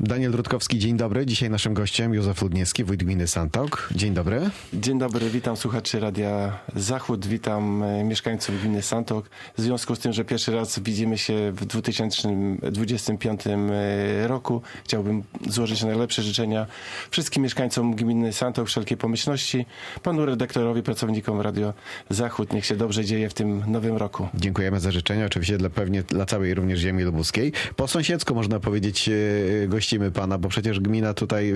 Daniel Rutkowski, dzień dobry. Dzisiaj naszym gościem Józef Ludniewski, wójt gminy Santok. Dzień dobry. Dzień dobry, witam słuchaczy Radia Zachód, witam e, mieszkańców gminy Santok. W związku z tym, że pierwszy raz widzimy się w 2025 e, roku, chciałbym złożyć najlepsze życzenia wszystkim mieszkańcom gminy Santok, wszelkiej pomyślności, panu redaktorowi, pracownikom Radio Zachód. Niech się dobrze dzieje w tym nowym roku. Dziękujemy za życzenia, oczywiście dla, pewnie dla całej również ziemi lubuskiej. Po sąsiedzku można powiedzieć e, gościmy pana, bo przecież gmina tutaj,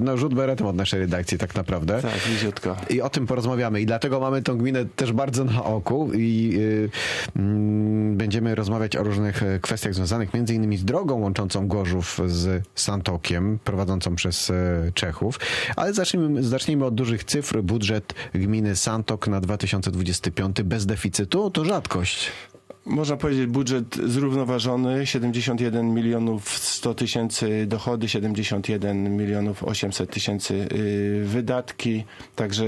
no rzut beretem od naszej redakcji tak naprawdę. Tak, bliziutko. I o tym porozmawiamy. I dlatego mamy tą gminę też bardzo na oku i y, mm, będziemy rozmawiać o różnych e, kwestiach związanych między innymi z drogą łączącą Gorzów z Santokiem, prowadzącą przez e, Czechów. Ale zacznijmy, zacznijmy od dużych cyfr. Budżet gminy Santok na 2025 bez deficytu to rzadkość. Można powiedzieć budżet zrównoważony, 71 milionów 100 tysięcy dochody, 71 milionów 800 tysięcy y, wydatki, także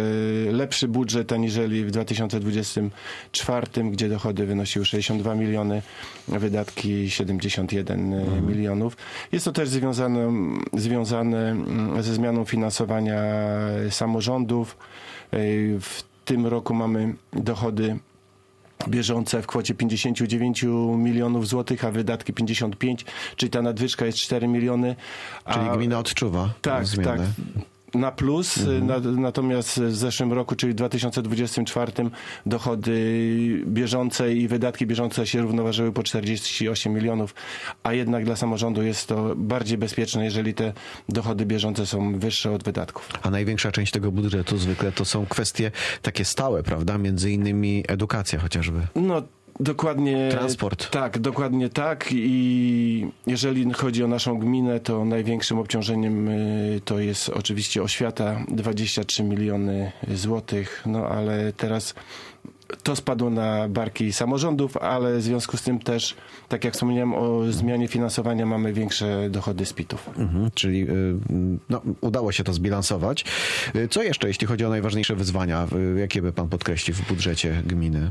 lepszy budżet aniżeli w 2024, gdzie dochody wynosiły 62 miliony, wydatki 71 y, milionów. Jest to też związane, związane mm, ze zmianą finansowania samorządów. Y, W tym roku mamy dochody bieżące w kwocie 59 milionów złotych, a wydatki 55, czyli ta nadwyżka jest 4 miliony. Czyli a, gmina odczuwa tak, zmianę. tak. Na plus, na, natomiast w zeszłym roku, czyli w 2024, dochody bieżące i wydatki bieżące się równoważyły po 48 milionów, a jednak dla samorządu jest to bardziej bezpieczne, jeżeli te dochody bieżące są wyższe od wydatków. A największa część tego budżetu zwykle to są kwestie takie stałe, prawda? Między innymi edukacja chociażby. No, dokładnie. Transport. Tak, dokładnie tak. I jeżeli chodzi o naszą gminę, to największym obciążeniem y, to jest oczywiście oświata 23 miliony złotych. No ale teraz. To spadło na barki samorządów, ale w związku z tym też, tak jak wspomniałem o zmianie finansowania, mamy większe dochody z PIT-ów. Mhm, czyli y, no, udało się to zbilansować. Y, Co jeszcze, jeśli chodzi o najważniejsze wyzwania, jakie by pan podkreślił w budżecie gminy?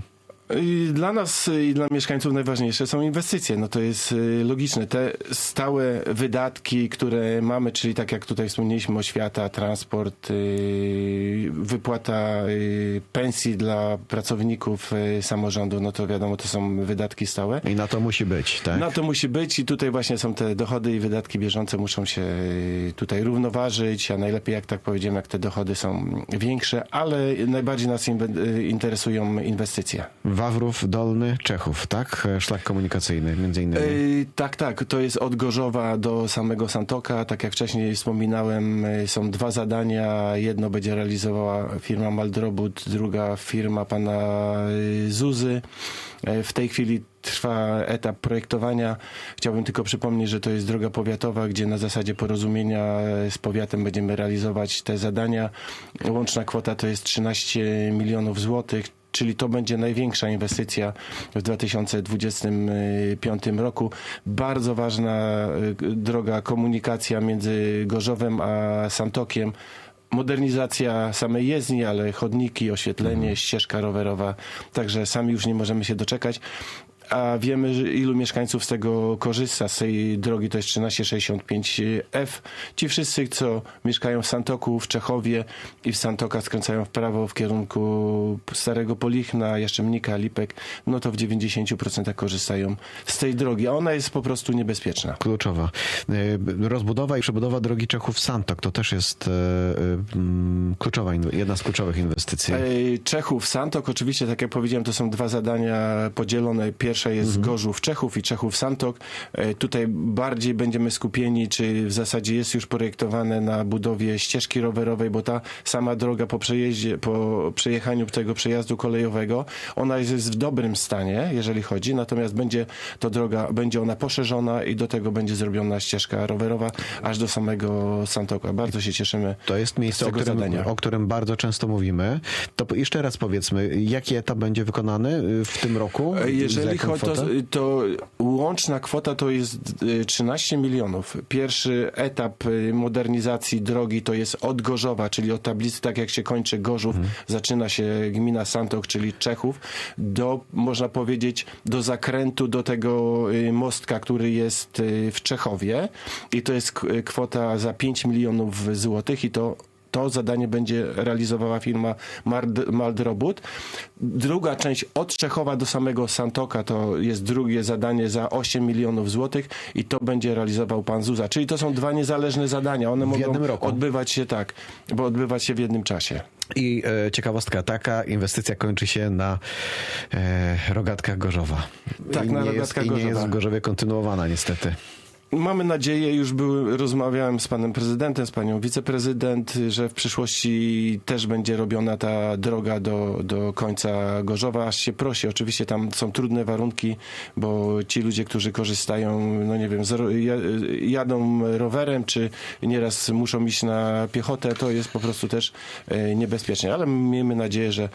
Dla nas i dla mieszkańców najważniejsze są inwestycje. No to jest y, logiczne. Te stałe wydatki, które mamy, czyli tak jak tutaj wspomnieliśmy, oświata, transport, y, wypłata y, pensji dla pracowników samorządu, no to wiadomo, to są wydatki stałe. I na to musi być, tak? No to musi być i tutaj właśnie są te dochody i wydatki bieżące muszą się tutaj równoważyć, a najlepiej jak tak powiedziałem, jak te dochody są większe, ale najbardziej nas interesują inwestycje. Wawrów, Dolny, Czechów, tak? Szlak komunikacyjny, między innymi. Ej, tak, tak. To jest od Gorzowa do samego Santoka. Tak jak wcześniej wspominałem, są dwa zadania. Jedno będzie realizowała firma Maldrobut, druga firma pana e, Zuzy. E, W tej chwili trwa etap projektowania. Chciałbym tylko przypomnieć, że to jest droga powiatowa, gdzie na zasadzie porozumienia e, z powiatem będziemy realizować te zadania. Łączna kwota to jest 13 milionów złotych, czyli to będzie największa inwestycja w 2025 roku. Bardzo ważna y, droga komunikacja między Gorzowem a Santokiem. Modernizacja samej jezdni, ale chodniki, oświetlenie, ścieżka rowerowa. Także sami już nie możemy się doczekać. A wiemy, ilu mieszkańców z tego korzysta, z tej drogi to jest 1365F. Ci wszyscy, co mieszkają w Santoku, w Czechowie i w Santoka skręcają w prawo w kierunku Starego Polichna, Jaszczemnika, Lipek, no to w 90% korzystają z tej drogi, a ona jest po prostu niebezpieczna. Kluczowa. Y, Rozbudowa i przebudowa drogi Czechów-Santok to też jest y, y, mm, kluczowa, jedna z kluczowych inwestycji. Ej, Czechów, Santok, oczywiście, tak jak powiedziałem, to są dwa zadania podzielone. Pierwsze jest Gorzów, Czechów i Czechów, Santok. E, Tutaj bardziej będziemy skupieni, czy w zasadzie jest już projektowane na budowie ścieżki rowerowej, bo ta sama droga po przejeździe, po przejechaniu tego przejazdu kolejowego, ona jest w dobrym stanie, jeżeli chodzi, natomiast będzie to droga, będzie ona poszerzona i do tego będzie zrobiona ścieżka rowerowa aż do samego Santoka. Bardzo się cieszymy. To jest miejsce, o którym, zadania. o którym bardzo często mówimy. To jeszcze raz powiedzmy, jaki etap będzie wykonany w tym roku? E, Jeżeli to, to łączna kwota to jest y, 13 milionów. Pierwszy etap y, modernizacji drogi to jest od Gorzowa, czyli od tablicy, tak jak się kończy Gorzów, Mhm. zaczyna się gmina Santok, czyli Czechów, do, można powiedzieć, do zakrętu do tego y, mostka, który jest y, w Czechowie i to jest kwota za 5 milionów złotych i to to zadanie będzie realizowała firma Maldrobut. Druga część od Czechowa do samego Santoka to jest drugie zadanie za 8 milionów złotych i to będzie realizował pan Zuza. Czyli to są dwa niezależne zadania. One mogą odbywać się tak, bo odbywać się w jednym czasie. I e, ciekawostka taka, inwestycja kończy się na e, rogatkach Gorzowa. Tak, I na jest, rogatkach I nie jest Gorzowa. w Gorzowie kontynuowana niestety. Mamy nadzieję, już były, rozmawiałem z panem prezydentem, z panią wiceprezydent, że w przyszłości też będzie robiona ta droga do, do końca Gorzowa, aż się prosi. Oczywiście tam są trudne warunki, bo ci ludzie, którzy korzystają, no nie wiem, jadą rowerem, czy nieraz muszą iść na piechotę, to jest po prostu też e, niebezpiecznie. Ale miejmy nadzieję, że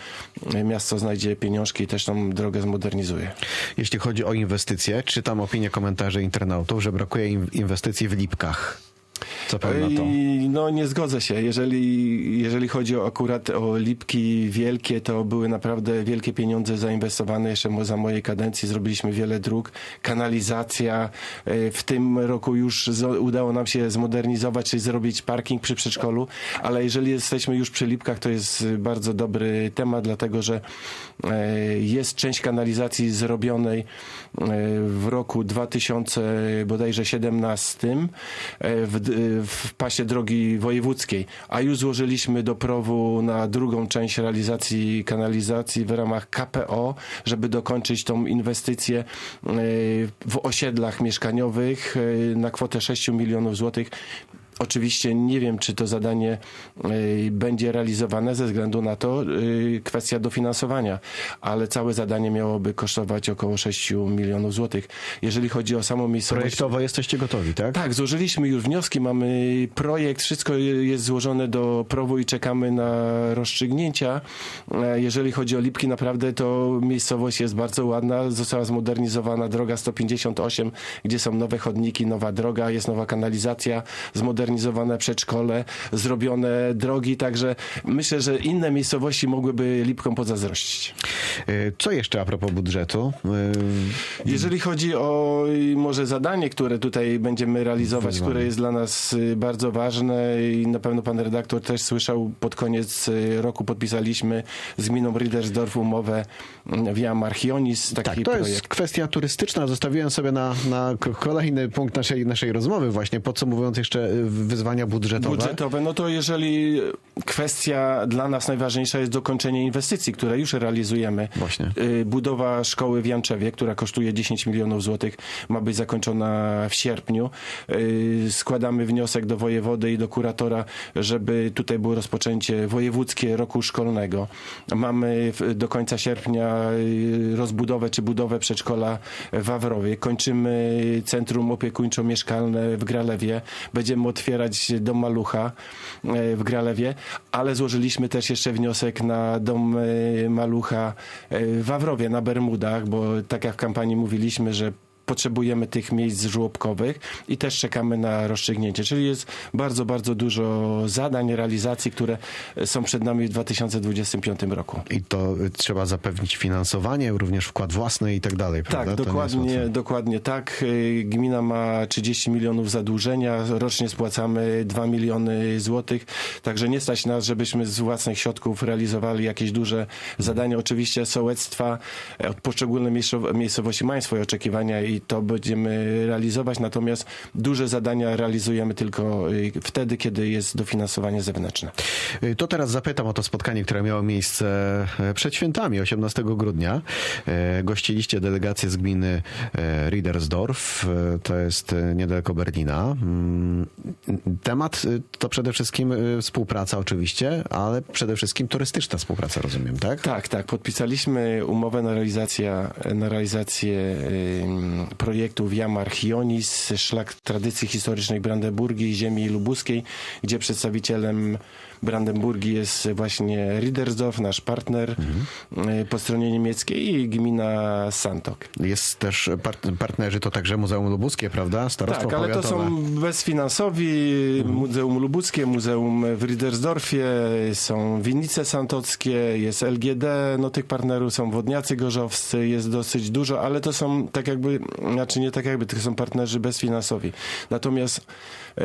miasto znajdzie pieniążki i też tą drogę zmodernizuje. Jeśli chodzi o inwestycje, czytam opinie, komentarze internautów, że brakuje in- inwestycji w Lipkach. Co pan na to? I, No nie zgodzę się. Jeżeli, jeżeli chodzi o, akurat o lipki wielkie, to były naprawdę wielkie pieniądze zainwestowane jeszcze za mojej kadencji. Zrobiliśmy wiele dróg, kanalizacja. E, W tym roku już udało nam się zmodernizować, czyli zrobić parking przy przedszkolu, ale jeżeli jesteśmy już przy lipkach, to jest bardzo dobry temat, dlatego że e, jest część kanalizacji zrobionej e, w roku 2000 bodajże 17 w, d- w pasie drogi wojewódzkiej, a już złożyliśmy do prowu na drugą część realizacji kanalizacji w ramach KPO, żeby dokończyć tą inwestycję e, w osiedlach mieszkaniowych e, na kwotę 6 milionów złotych. Oczywiście nie wiem, czy to zadanie y, będzie realizowane ze względu na to y, kwestia dofinansowania, ale całe zadanie miałoby kosztować około 6 milionów złotych. Jeżeli chodzi o samą miejscowość... Projektowo jesteście gotowi, tak? Tak, złożyliśmy już wnioski, mamy projekt, wszystko je- jest złożone do prowu i czekamy na rozstrzygnięcia. E, Jeżeli chodzi o Lipki, naprawdę to miejscowość jest bardzo ładna. Została zmodernizowana droga 158, gdzie są nowe chodniki, nowa droga, jest nowa kanalizacja, zmodernizowane przedszkole, zrobione drogi, także myślę, że inne miejscowości mogłyby Lipkom pozazdrościć. Y, Co jeszcze a propos budżetu? Y, Jeżeli chodzi o może zadanie, które tutaj będziemy realizować, Wyzwanie. które jest dla nas y, bardzo ważne i na pewno pan redaktor też słyszał, pod koniec y, roku podpisaliśmy z gminą Riedersdorf umowę mm, Via Marchionis, taki Tak, to projekt. jest kwestia turystyczna. Zostawiłem sobie na, na kolejny punkt naszej, naszej rozmowy właśnie, podsumowując jeszcze y, wyzwania budżetowe. budżetowe, no to jeżeli kwestia dla nas najważniejsza jest dokończenie inwestycji, które już realizujemy. Właśnie. Y, Budowa szkoły w Janczewie, która kosztuje 10 milionów złotych, ma być zakończona w sierpniu. Y, Składamy wniosek do wojewody i do kuratora, żeby tutaj było rozpoczęcie wojewódzkie roku szkolnego. Mamy do końca sierpnia y, rozbudowę czy budowę przedszkola w Wawrowie. Kończymy centrum opiekuńczo-mieszkalne w Gralewie. Będziemy otwierać dom malucha e, w Gralewie, ale złożyliśmy też jeszcze wniosek na dom e, malucha e, w Wawrowie, na Bermudach, bo tak jak w kampanii mówiliśmy, że potrzebujemy tych miejsc żłobkowych i też czekamy na rozstrzygnięcie. Czyli jest bardzo, bardzo dużo zadań, realizacji, które są przed nami w 2025 roku. I to trzeba zapewnić finansowanie, również wkład własny i tak dalej, prawda? Tak, dokładnie, dokładnie tak. Gmina ma 30 milionów zadłużenia, rocznie spłacamy 2 miliony złotych, także nie stać nas, żebyśmy z własnych środków realizowali jakieś duże zadania. Oczywiście sołectwa e, miejscow- miejscowości mają swoje oczekiwania i to będziemy realizować, natomiast duże zadania realizujemy tylko y, wtedy, kiedy jest dofinansowanie zewnętrzne. Y, To teraz zapytam o to spotkanie, które miało miejsce e, przed świętami, 18 grudnia. E, Gościliście delegację z gminy e, Riedersdorf, to jest niedaleko Berlina. Mm, Temat to przede wszystkim współpraca oczywiście, ale przede wszystkim turystyczna współpraca, rozumiem, tak? Tak, tak. Podpisaliśmy umowę na realizację, na realizację projektu Via Marchionis, szlak tradycji historycznej Brandenburgii i ziemi lubuskiej, gdzie przedstawicielem Brandenburgii jest właśnie Riedersdorf, nasz partner y, po stronie niemieckiej i gmina Santok. Jest też part- partnerzy, to także Muzeum Lubuskie, prawda? Starostwo Tak, ale to powiatowe. są bezfinansowi, Muzeum Lubuckie, Muzeum w Riedersdorfie, są winnice santockie, jest LGD, no tych partnerów są wodniacy gorzowscy, jest dosyć dużo, ale to są tak jakby, znaczy nie tak jakby, to są partnerzy bezfinansowi. Natomiast e,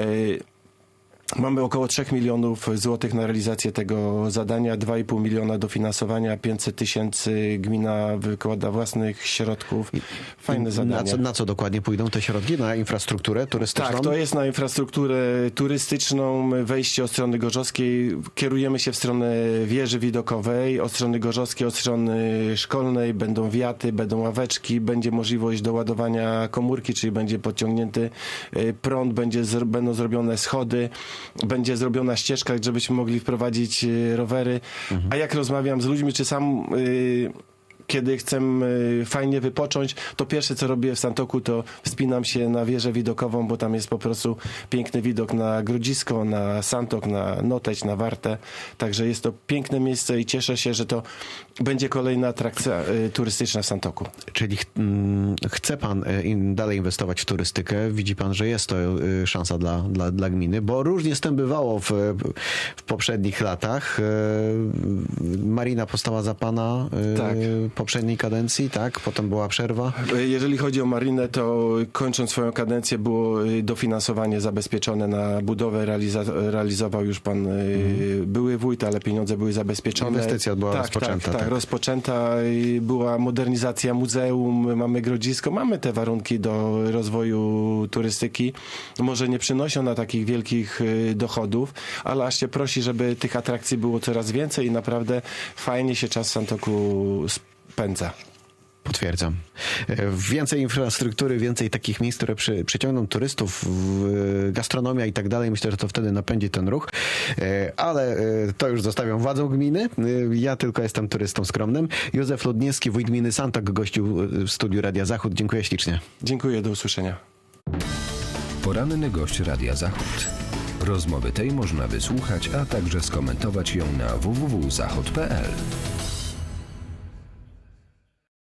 Mamy około 3 milionów złotych na realizację tego zadania, 2,5 miliona dofinansowania, 500 tysięcy gmina wykłada własnych środków. Fajne Na zadanie. co, na co dokładnie pójdą te środki? Na infrastrukturę turystyczną? Tak, to jest na infrastrukturę turystyczną, wejście od strony gorzowskiej. Kierujemy się w stronę wieży widokowej, od strony gorzowskiej, od strony szkolnej. Będą wiaty, będą ławeczki, będzie możliwość doładowania komórki, czyli będzie podciągnięty y, prąd, będzie, będą zrobione schody, będzie zrobiona ścieżka, żebyśmy mogli wprowadzić y, rowery. A jak rozmawiam z ludźmi, czy sam... y, kiedy chcę y, fajnie wypocząć, to pierwsze co robię w Santoku, to wspinam się na wieżę widokową, bo tam jest po prostu piękny widok na Grodzisko, na Santok, na Noteć, na Wartę. Także jest to piękne miejsce i cieszę się, że to będzie kolejna atrakcja y, turystyczna w Santoku. Czyli ch- mm, chce pan in, dalej inwestować w turystykę? Widzi pan, że jest to szansa dla, dla, dla gminy? Bo różnie z tym bywało w, w poprzednich latach. Marina postała za pana Tak. Poprzedniej kadencji, tak? Potem była przerwa. Jeżeli chodzi o Marinę, to kończąc swoją kadencję było y, dofinansowanie zabezpieczone na budowę. Realiza- realizował już pan y, były wójt, ale pieniądze były zabezpieczone. Inwestycja była tak, rozpoczęta, Tak, tak, tak. rozpoczęta. Była modernizacja muzeum, mamy grodzisko, mamy te warunki do rozwoju turystyki. Może nie przynosi ona takich wielkich y, dochodów, ale aż się prosi, żeby tych atrakcji było coraz więcej i naprawdę fajnie się czas w Santoku spędza. Potwierdzam. E, Więcej infrastruktury, więcej takich miejsc, które przy, przyciągną turystów, w- gastronomia i tak dalej. Myślę, że to wtedy napędzi ten ruch. E, Ale e, to już zostawiam władzą gminy. E, Ja tylko jestem turystą skromnym. Józef Ludniewski, wójt gminy Santok, gościł e, w studiu Radia Zachód. Dziękuję ślicznie. Dziękuję, do usłyszenia. Poranny gość Radia Zachód. Rozmowy tej można wysłuchać, a także skomentować ją na www.zachod.pl.